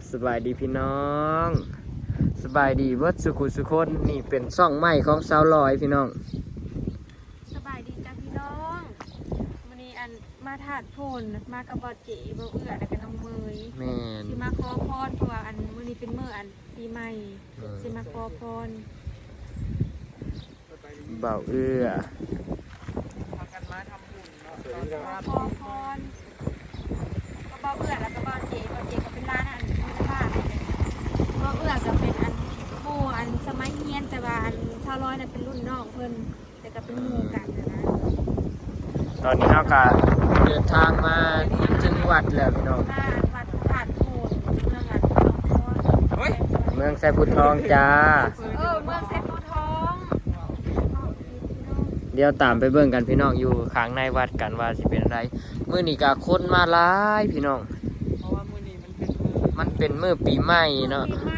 บสบายดีพี่น้อง สบายดีเบิดสุขุสุคนนี่เป็นซ่องใหม่ของสาวลอยพี่น้อง สบายดีจ้าพี่น้องวันนี้อันมาถาดโพนมากับบอเจ๋บอเอื้อแล้วก็น้องเมยแม่นสิมาขอพรเพราะว่าอันมื้อนี้เป็นมื้ออันปีใหม่อืมสิมาขอพรเบาเอื้อมาขอพรก็บอเอื้อแล้วก็บอเจ๋บอเจ๋ก็เป็นร้านอันเป็นร้าน บอเอื้อก็เป็นอันหมู่อันสมัยเรียนแต่ว่าอันชาวร้อยน่ะเป็นรุ่นน้องเพิ่นแต่ก็เป็นหมู่กันนะนะตอนนี้เราก็เดินทางมาถึงวัดแล้วพี่น้องมานวัดถาดโพนเมืองอันสองคนเมืองไซพุทองจ้า เออเมืองเซฟูทองเดี๋ยวตามไปเบิ่งกันพี่น้องอยู่ข้างในวัดกันว่าสิเป็นอะไรมื้อนี้ก็คนมาหลายพี่น้อง เพราะว่ามื้อนี้มันเป็นมือมันเป็นมื้อปีใหม่เนาะปีใหม่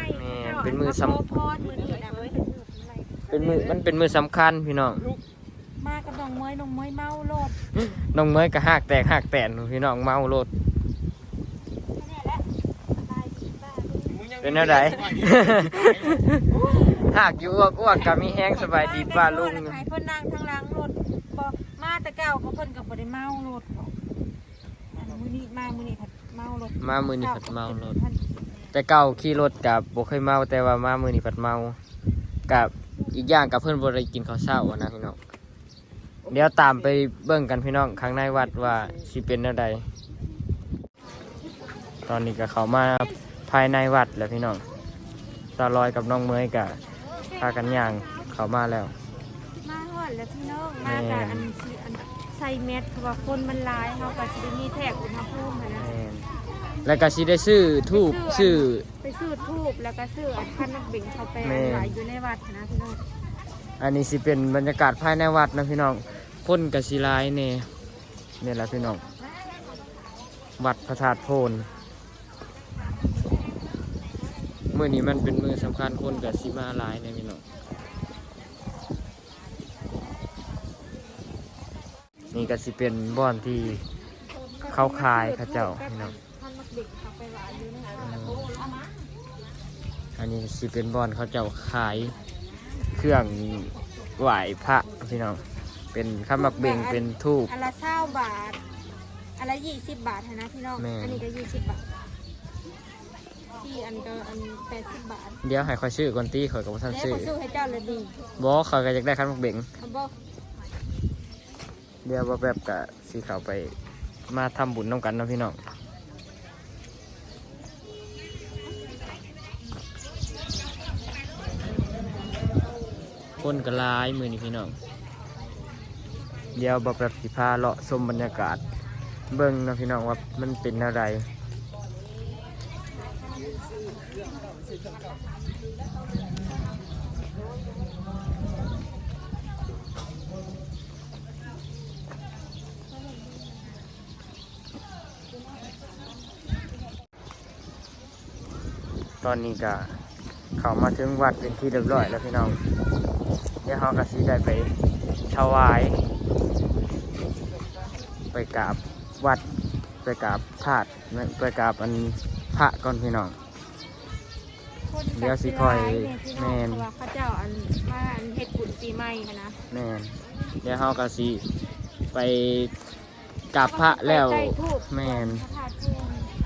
เป็นมือสำมาขพรมือนี้นะเว้ยเป็นมื้อมันเป็นมื้อสำคัญพี่น้อง มากับน้องเมยน้องเมยเมาโลดน้องเมยก็หากแตกหากแตนพี่น้องเมารถแค่นี้แหละสบายดีบ้าลูกมึงยังเป็นอะไรหากอยู่อ้วกอ้วกก็มีแห้งสบายดีป้าลุงให้เพิ่นนั่งทางหล้างรถบ่มาแต่เก่าก็เพิ่นก็บ่ได้เมารถอันมื้อนี้มามื้อนี้ผัดเมารถมามือนี้ผัดเมารถ แต่เก่าขี่รถกับบ่เคยเมาแต่ว่ามามือนี้ผัดเมากับอีกอย่างกับเพื่อนบ่ได้กินข้าวเช้านะพี่น้องเดี๋ยวตามไปเบิ่งกันพี่น้องข้างในวัดว่าสิเป็นอะไรตอนนี้ก็เขามาภายในวัดแล้วพี่น้องสาลอยกับน้องเมยกับพากันย่างเขามาแล้ว มาฮอดแล้วพี่น้องมากับอันสิอันใส่แมสเพราะว่าคนมันลายเฮาก็สิได้มีแท็กอุณหภูมินะ แม่นแล้วก็สิได้ซื้อทูบซื้อ ไปซื้อทูบแล้วก็ซื้ออันพันนักเบ่งเขาไปแม่ขายอยู่ในวัดนะพี่น้องอันนี้สิเป็นบรรยากาศภายในวัดนะพี่น้องพ่นกับศิลายเนี่ยนี่แหละพี่น้อง วัดพระธาตุโพนมือนี้มันเป็นมือสำคัญคนกับศิมาหลายเนี่ยพี่น้อง นี่ก็สิเป็นบ่อนที่เขาขายเขาเจ้าพี่น้อง พันนักเบ่งเขาไปขายอยู่ในวัดอันนี้สิเป็นบ่อนเขาเจ้าขายเครื่องไหว้พระพี่น้อง เป็นข้าวหมักเบ่งเป็นทูบอันละเศร้าบาทอันละยี่สิบบาทนะพี่น้องแม่อันนี้ก็ยี่สิบบาทที่อันก็อันแปดสิบบาท เดี๋ยวให้คอยซื้อก่อนตีข่อยกับท่านแล้วซื้อก็ซื้อให้เจ้าเลยดีบอกเขาก็อยากได้ข้าวหมักเบ่งเอาบอกเดี๋ยวว่าแบบกะสีเขาไปมาทำบุญน้ำกันเนาะพี่น้อง คนกระลายมือนี่พี่น้อง เดี๋ยวบอกแบบสีพาเลาะชมบรรยากาศ เบิ้งนาะพี่น้องว่ามันเป็นอะไรตอนนี้ก็ เขามาถึงวัดเป็นที่เรียบร้อยแล้วพี่น้องเดี๋ยวเขาก็สีได้ไปถวาย ไปกราบวัดไปกราบธาตุไปกราบอันพระก่อนพี่น้องคนเดี๋ยวสิคอยแม่นแม่น เพราะว่าเขาเจ้าอันมาอันเฮ็ดบุญปีใหม่หั้นนะแม่นเดี๋ยวเขาก็สิไปกราบพระแล้วใกล้ๆทูบแม่น พระธาตุภูมิ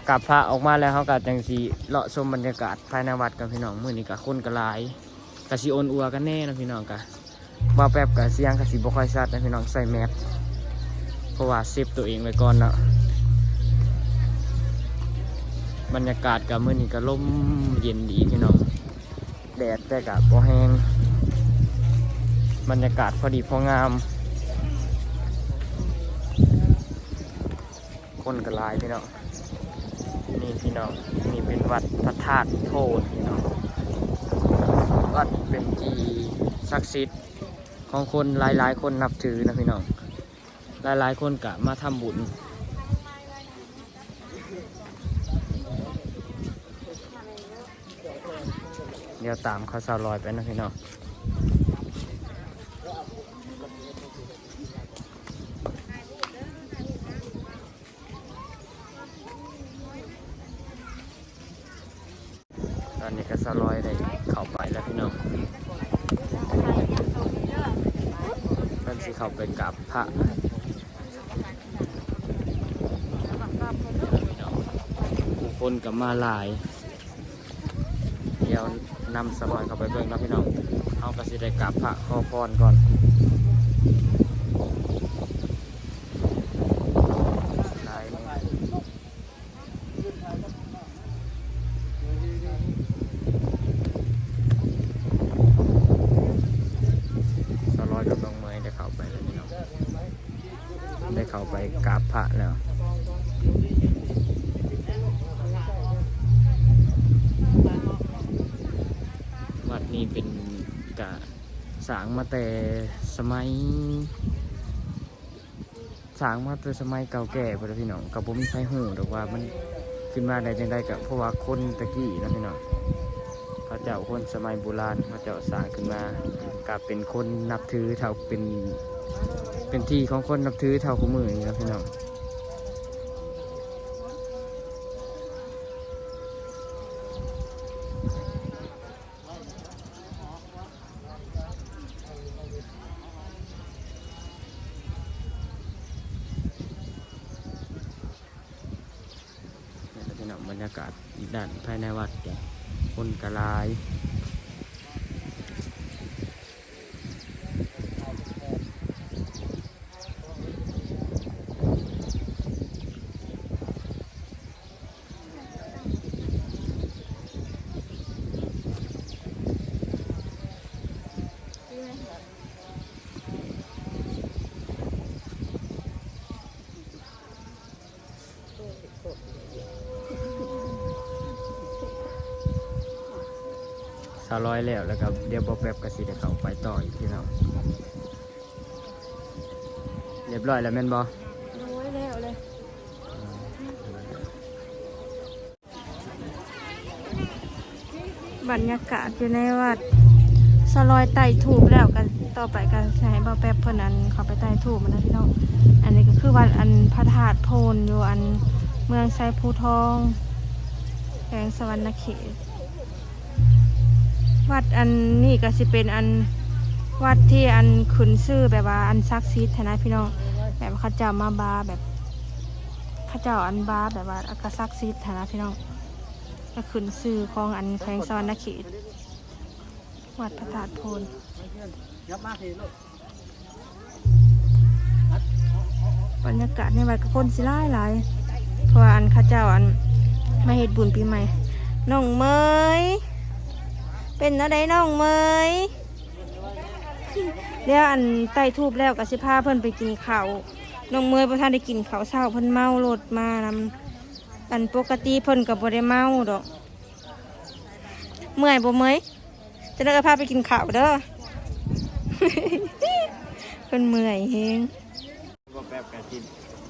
กราบพระออกมาแล้วเขาก็จังสีเลาะชมบรรยากาศภายในวัดกันพี่น้องมื้อนี้ก็คนก็หลายก็สิโอนอัวกันแน่นะพี่น้องก็บ่าแป๊บก็เสียงก็สิบ่ค่อยชัดนะพี่น้องใส่แมสเพราะว่าเซฟตัวเองไว้ก่อนเนาะบรรยากาศกับมื้อนี้ก็ลมเย็นดีพี่น้องแดดแต่ก็บ่แห้งบรรยากาศพอดีพองาม คนก็หลายพี่น้อง นี่พี่น้องนี่เป็นวัดพระธาตุโพนพี่น้องวัดเป็นที่ศักดิ์สิทธิ์ของคนหลายๆ คนนับถือนะพี่น้องหลายๆ คนกะมาทำบุญเดี๋ยวตามเขาสาวลอยไปนะพี่น้อง ส ลอยได้เข้าไปแล้วพี่น้องนั่นสิเข้าไปกับพระผู้คนกับมาหลาย เดี๋ยวนำสลอยเข้าไปเบิ่งนะพี่น้องเอากระสิได้กับพระขอพรก่อนหลายเลย สลอยกับน้องเมยได้เข้าไปแล้วพี่น้องได้เข้าไปกราบพระแล้ว วัดนี้เป็นกะ สร้างมาแต่สมัยสร้างมาแต่สมัยเก่าแก่พี่น้องกับผมมีไฟหูหรอกว่ามันขึ้นมาได้จังได้กับเพราะว่าคนตะกี้นะพี่น้องเขาเจ้าคนสมัยโบราณเขาเจ้าสร้างขึ้นมากับเป็นคนนับถือเท่าเป็นเป็นที่ของคนนับถือเท่าคู่มือนี่นะพี่น้องนี่แหละพี่น้องบ รยากาศอีกด้านภายในวัดแกคนกระลาย สาร้อยแล้วแล้วก็เดี๋ยวบอแป๊บก็สิได้เขาไปต่ออีกพี่น้องเรียบร้อยแล้วแม่นบอโอ้ยแล้วเลยบรรยากาศอยู่ในวัดสลอยไต่ถูกแล้วกันต่อไปกันใช้บ่าวแป๊บเพื่อนอันเขาไปไต่ถูกมันนะพี่น้องอันนี้ก็คือวัดอันพระธาตุโพนอยู่อันเมืองไซภูทองแขวงสวรรณเขต วัดอันนี้ก็สิเป็นอันวัดที่อันขุนซื่อแบบว่าอันซักซีดนะพี่น้องแบบว่าเขจ้ามาบาแบบเขาเจ้าอันบาแบบว่าอากาซักซีดนะพี่น้องก็ขึ้นซื่อของอันแขวงสวรรณเขตวัดพระธาตุโพนบรรยากาศในวัดก็คนสิหลายหลายเพราะอันข้าเจ้าอันมาเฮ็ดบุญปีใหม่น้องเมย เป็นอะไรน้องเมยเดี๋ยวอันไต่ทูบแล้วก็สิพาเพิ่นไปกินข้าวน้องเมยพอท่านได้กินข้าวเช้าเพิ่นเมารถมานำอันปกติเพิ่นกับบ่ได้เมาดอก เมื่อยบ่เมยจะได้พาไปกินข้าวเด้อเพิ่นเมื่อยเฮงบอแป๊บก็สิ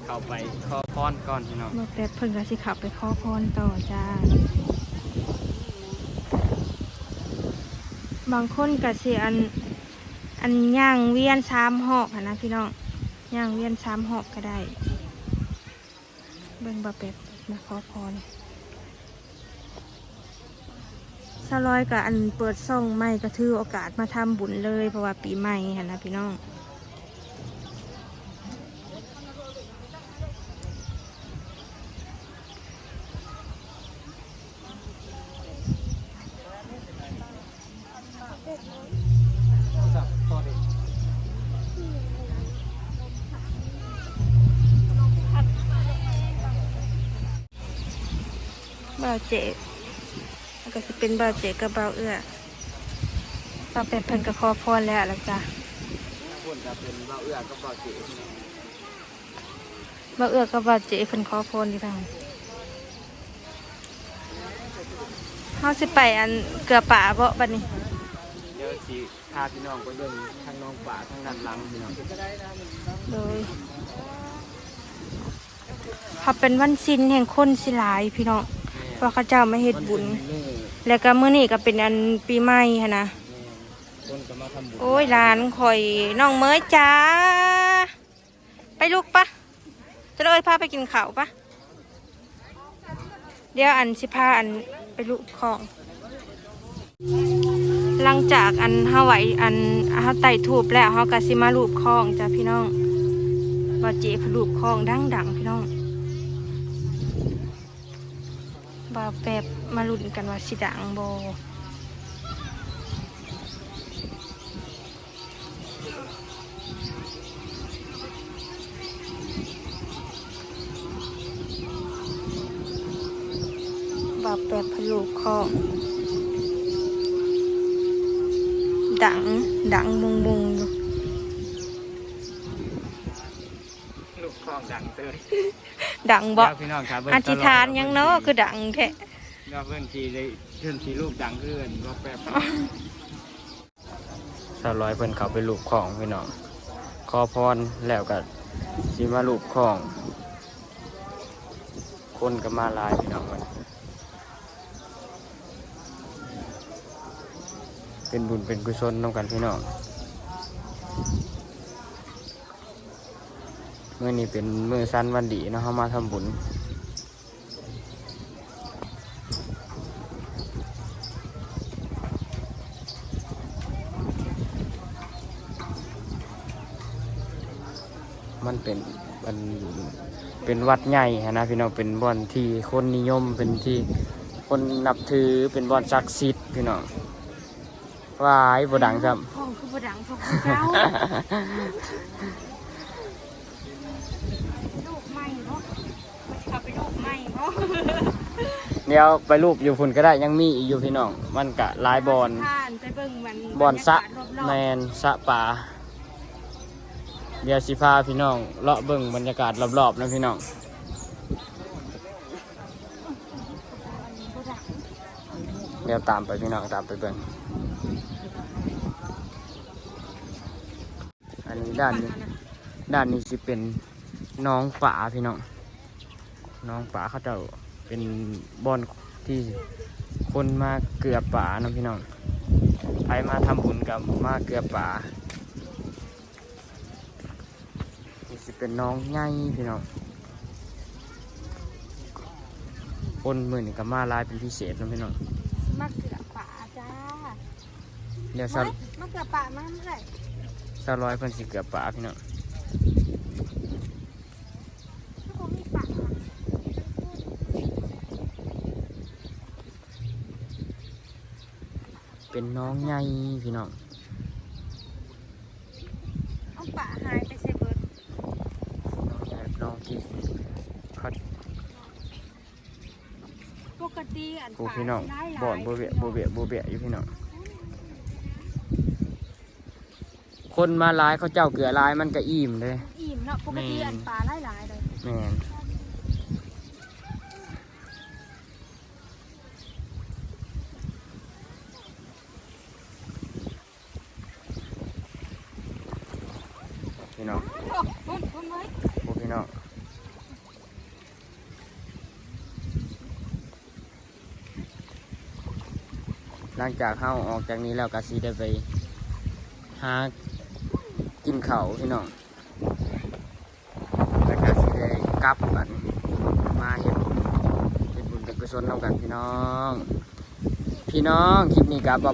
เข้าไปขอพรก่อนพี่น้องมาแป๊บเพิ่นก็สิขับไปขอพรต่อจ้า บางคนก็สิอันอันย่างเวียนสามหอกนะพี่น้องย่างเวียนสามหอกก็ได้ เบิ่งบะเป็ดมาขอพรสลอยกับอันเปิดซ่องใหม่ก็ถือโอกาสมาทำบุญเลยเพราะว่าปีใหม่นะพี่น้อง บ่าวเจแล้วก็จะเป็นบ่าวเจกับบ่าวเอื้อบ่าเป็ดเพิ่นก็ขอพรแล้วล่ะจ้ะคนจะเป็นเบาวเอื้อกับเบาวเจ๋บ่าวเอื้อกับบ่าวเจเพิ่นขอพรอยู่ทางเฮาสิไปอันเกลือป่าบ่บัดนี้ สิพาพี่น้องไปเบิ่งทางน้องป่าทางด้านหลังพี่น้องโดยพอเป็นวันสิ้นแห่งคนสิหลายพี่น้องเพราะเขาเจ้ามาเฮ็ดบุญมันเป็นมื้อแล้วก็มื้อนี้ก็เป็นอันปีใหม่หันนะแม่คนก็มาทำบุญโอ้ยหลานข่อยน้องเมยจ้า ไปลูกปะจะเลยพาไปกินข้าวปะเดี๋ยวอันสิพาอันไปลูกของ หลังจากอันเฮาไหวอันเฮาไต่ทูบแล้วเฮาก็สิมารูปคลองจ้ะพี่น้องบ่เจพรูปคลองดังๆพี่น้องบ่าแบบมาลุ้นกันว่าสิดังบ่บ่าแบบพรูปคลอง ดัง ดังบุงบุงอยู่ลูกคลองดังเตยดังบ่เดี๋ยวพี่น้องครับเบิ่งอธิษฐานหยังเนาะคือดังแท้เดี๋ยวเพิ่นสิได้เพิ่นสิลูกดังขึ้นบ่แป๊บสาวร้อยเพิ่นเขาไปลูกคลองพี่น้องขอพรแล้วก็สิมาลูกคลอง คนก็มาหลายพี่น้องมัน เป็นบุญเป็นกุศลน้องกันพี่น้องเมื่อนี้เป็นมือสั้นวันดีเนาะเขามาทำบุญมันเป็นมันเป็นวัดใหญ่หั้นนะพี่น้องเป็นบ่อนที่คนนิยมเป็นที่คนนับถือเป็นบ่อนศักดิ์สิทธิ์พี่น้อง วายบ่ดังครับห้องคือบ่ดังพวกเจ้าลูกใหม่เนาะเขาไปลูกใหม่เนาะเดี๋ยวไปรูปอยู่พุ่นก็ได้ยังมีอีกอยู่พี่น้อง มันกะหลายบอลผ่านไปเบิ่งมันบอลสะบรรยากาศรอบๆแมนสะป่าเดี๋ยวสิพาพี่น้องเลาะเบิ่งบรรยากาศรอบๆนะพี่น้องบ่ดังเดี๋ยวตามไปพี่น้องตามไปเบิ่ง นนี้ด้านนี้ ด้านนี้สิเป็นน้องป่าพี่น้อง น้องป่าเขาเจ้าเป็นบอนที่คนมาเกลือป่านะพี่น้องไปมาทำบุญกับมาเกลือป่านี่สิเป็นน้องใหญ่พี่น้อง คนมือนี่ก็มาหลายเป็นพิเศษนะพี่น้องมะเขือป่าจ้า เดี๋ยวไว้ซะมะเขือป่ามาเมื่อไหร่ ซะร้อยเพิ่นสิเกลือป่าพี่น้องถ้าผมมีป่าเป็นน้องใหญ่พี่น้องเอาป่าหายไปเซเบิร์ดน้องใหญ่น้องที่เขาปกติอันผู้ป่าพี่น้องสิหลายๆบ่อนบ่เบียบ่เบียบ่เบียอยู่พี่น้อง คนมาหลายเขาเจ้าเกลือหลายมันก็อิ่มเลย อิ่มเนาะปกติแม่นอันป่าหลายๆเลยแม่นพี่น้องโอ้คุณคุณไว้พวกพี่น้องหลังจากเข้าออกจากนี้แล้วก็สีได้ไปหา กินเขาพี่น้องแล้วก็สีได้กลับกันมาเห็นเป็นบุญเป็นกุศลน้ำกันพี่น้อง พี่น้องคลิปนี้กับบ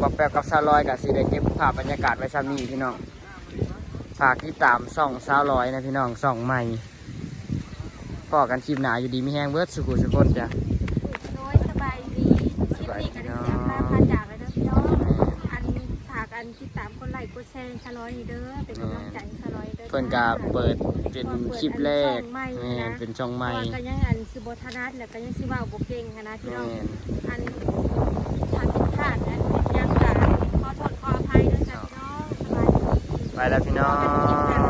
บอบแป๊บกับซาลอยกับสีได้เก็บภาพบรรยากาศไว้ซ้ำนี้พี่น้องฝากที่ตามส่องสาวร้อยนะพี่น้องส่องใหม่พอกันคลิปหนาอยู่ดีไมีแห้งเบิร์ดสุขุสุคนจ้ะโดยสบายดีคลิปนี้ก็ได้ อันติดตามคนไลค์กดแชร์ชะลอยนี่เด้อเป็นกำลังใจชะลอยเด้อเพิ่นกาเปิดเป็นคลิปแรกแม่นเป็นช่องใหม่เพราะว่าก็ยังอันสิบทนัดแล้วก็ยังสิเว่าบ่เก่งหั้นนะพี่น้องแม่นอันทางผิดพลาดอันยังกะขอโทษขออภัยด้วยจ้ะพี่น้องสบายดีไปแล้วพี่น้อง